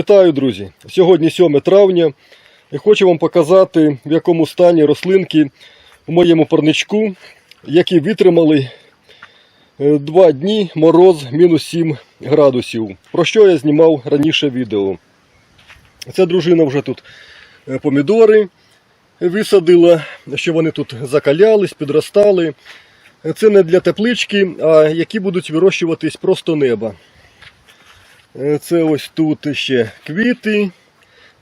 Вітаю, друзі! Сьогодні 7 травня і хочу вам показати, в якому стані рослинки у моєму парничку, які витримали е, два дні мороз мінус 7 градусів. Про що я знімав раніше відео. Ця дружина вже тут е, помідори висадила, що вони тут закалялись, підростали. Це не для теплички, а які будуть вирощуватись просто неба. Е, Це ось тут ще квіти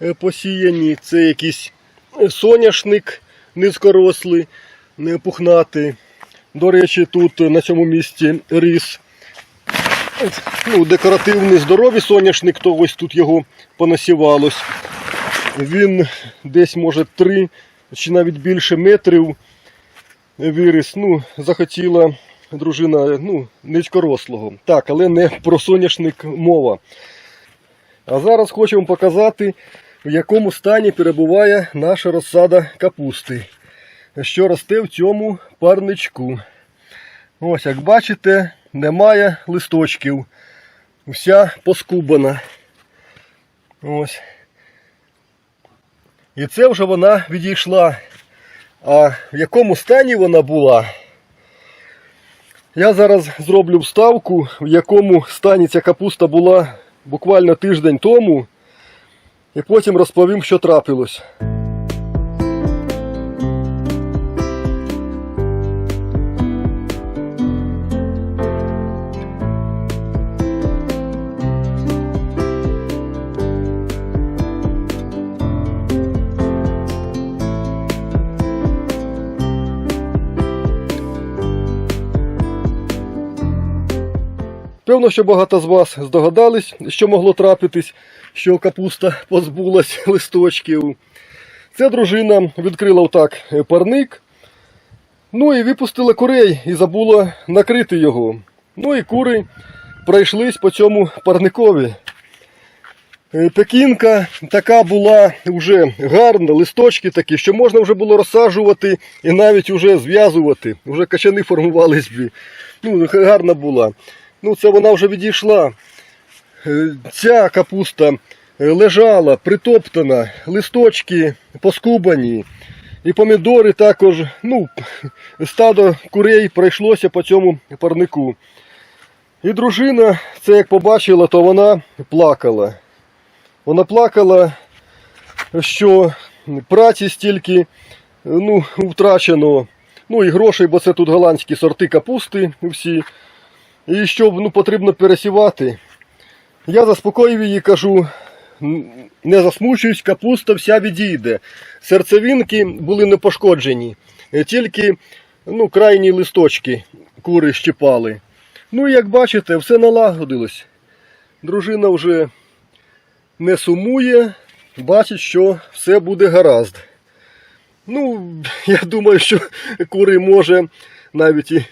е, посіяні, це якийсь соняшник низькорослий, не пухнатий. До речі, тут на цьому місці ріс. Ну, декоративний здоровий соняшник, то ось тут його понасівалось. Він десь, може, 3 чи навіть більше метрів виріс. Ну, захотіла дружина ну, низькорослого. Так, але не про соняшник мова. А зараз хочу вам показати, в якому стані перебуває наша розсада капусти, що росте в цьому парничку. Ось, як бачите, немає листочків. Вся поскубана. Ось. І це вже вона відійшла. А в якому стані вона була? Я зараз зроблю вставку, в якому стані ця капуста була буквально тиждень тому, і потім розповім, що трапилось. Певно, що багато з вас здогадались, що могло трапитись, що капуста позбулась листочків. Ця дружина відкрила отак е, парник, ну і випустила курей і забула накрити його. Ну і кури пройшлись по цьому парникові. Е, Пекінка така була вже гарна, листочки такі, що можна вже було розсаджувати і навіть вже зв'язувати. Вже качани формувались. Ну, гарна була. Ну, це вона вже відійшла. Е, Ця капуста е, лежала, притоптана, листочки поскубані. І помідори також, ну, стадо курей пройшлося по цьому парнику. І дружина, це як побачила, то вона плакала. Вона плакала, що праці стільки ну, втрачено, ну і грошей, бо це тут голландські сорти капусти всі. І що ну, потрібно пересівати. Я заспокоїв її, кажу, не засмучуюсь, капуста вся відійде. Серцевинки були не пошкоджені, е, тільки ну, крайні листочки кури щипали. Ну, і як бачите, все налагодилось. Дружина вже не сумує, бачить, що все буде гаразд. Ну, я думаю, що кури може навіть і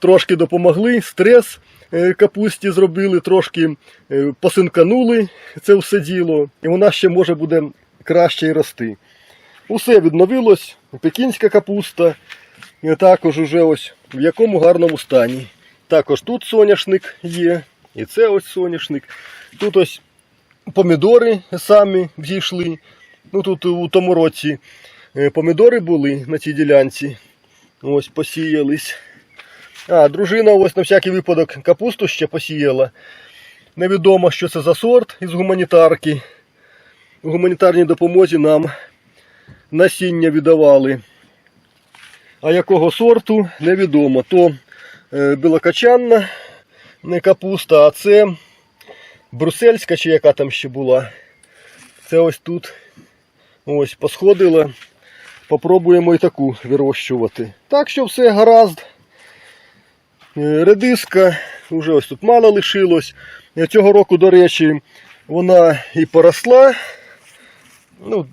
трошки допомогли, стрес е, капусті зробили, трошки е, посинканули це все діло, і вона ще може буде краще й рости. Усе відновилось, пекінська капуста, також уже ось в якому гарному стані. Також тут соняшник є, і це ось соняшник. Тут ось помідори самі взійшли. Ну тут у тому році е, помідори були на цій ділянці. Ось посіялись. А, дружина ось на всякий випадок капусту ще посіяла. Невідомо, що це за сорт із гуманітарки. У гуманітарній допомозі нам насіння віддавали. А якого сорту невідомо. То е, білокачанна не капуста, а це брусельська чи яка там ще була. Це ось тут ось посходила. Попробуємо і таку вирощувати. Так що все гаразд. Е, Редиска вже ось тут мало лишилось. Е, Цього року, до речі, вона і поросла. Ну,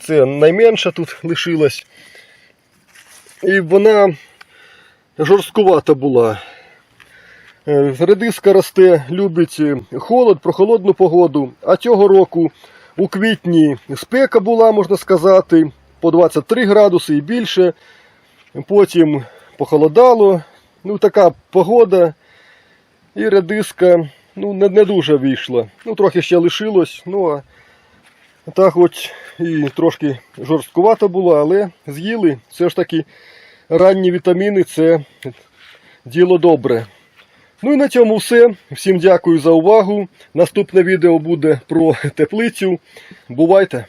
це найменша тут лишилась. І вона жорсткувата була. Е, Редиска росте, любить холод, прохолодну погоду. А цього року у квітні спека була, можна сказати, по 23 градуси і більше. Потім похолодало. Ну, така погода. І редиска ну, не, не дуже вийшла. Ну, трохи ще лишилось, ну а так хоч і трошки жорсткувато було, але з'їли. Все ж таки ранні вітаміни це діло добре. Ну і на цьому все. Всім дякую за увагу. Наступне відео буде про теплицю. Бувайте!